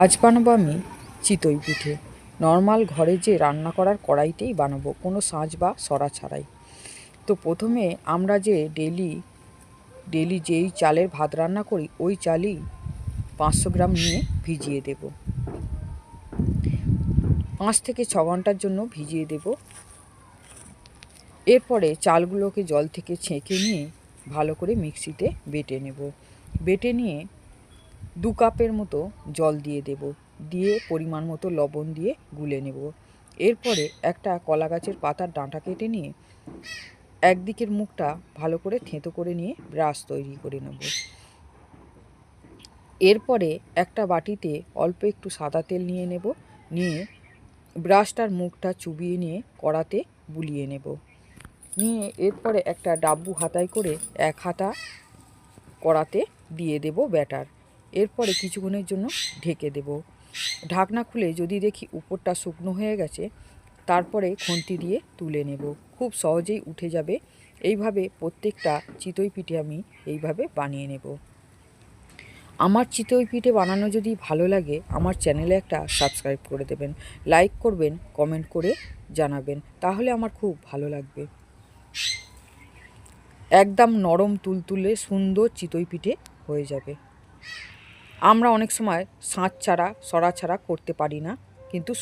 আজ বানাবো আমি চিতই পিঠে। নর্মাল ঘরে যে রান্না করার কড়াইতেই বানাবো, কোনো সাঁজ বা সরা ছাড়াই। তো প্রথমে আমরা যে ডেলি ডেলি যেই চালের ভাত রান্না করি, ওই চালই পাঁচশো গ্রাম নিয়ে ভিজিয়ে দেব। পাঁচ থেকে ছ ঘণ্টার জন্য ভিজিয়ে দেব। এরপরে চালগুলোকে জল থেকে ছেঁকে নিয়ে ভালো করে মিক্সিতে বেটে নেব। বেটে নিয়ে দু কাপের মতো জল দিয়ে দেব। দিয়ে পরিমাণ মতো লবণ দিয়ে গুলে নেব। এরপরে একটা কলা গাছের পাতার ডাঁটা কেটে নিয়ে একদিকের মুখটা ভালো করে থেঁতো করে নিয়ে ব্রাশ তৈরি করে নেব। এরপরে একটা বাটিতে অল্প একটু সাদা তেল নিয়ে নেব। নিয়ে ব্রাশটার মুখটা চুবিয়ে নিয়ে কড়াতে বুলিয়ে নেব। নিয়ে এরপরে একটা ডাব্বু হাতায় করে এক হাতা কড়াতে দিয়ে দেব ব্যাটার। এরপরে কিছুক্ষণের জন্য ঢেকে দেব। ঢাকনা খুলে যদি দেখি উপরটা শুকনো হয়ে গেছে, তারপরে খুন্তি দিয়ে তুলে নেব। খুব সহজেই উঠে যাবে। এইভাবে প্রত্যেকটা চিতই পিঠে আমি এইভাবে বানিয়ে নেব। আমার চিতই পিঠে বানানো যদি ভালো লাগে, আমার চ্যানেলে একটা সাবস্ক্রাইব করে দেবেন। লাইক করবেন, কমেন্ট করে জানাবেন। তাহলে আমার খুব ভালো লাগবে। একদম নরম তুলতুলে সুন্দর চিতই পিঠে হয়ে যাবে। আমরা অনেক সময় সাঁচ ছাড়া সরা ছাড়া করতে পারি না কিন্তু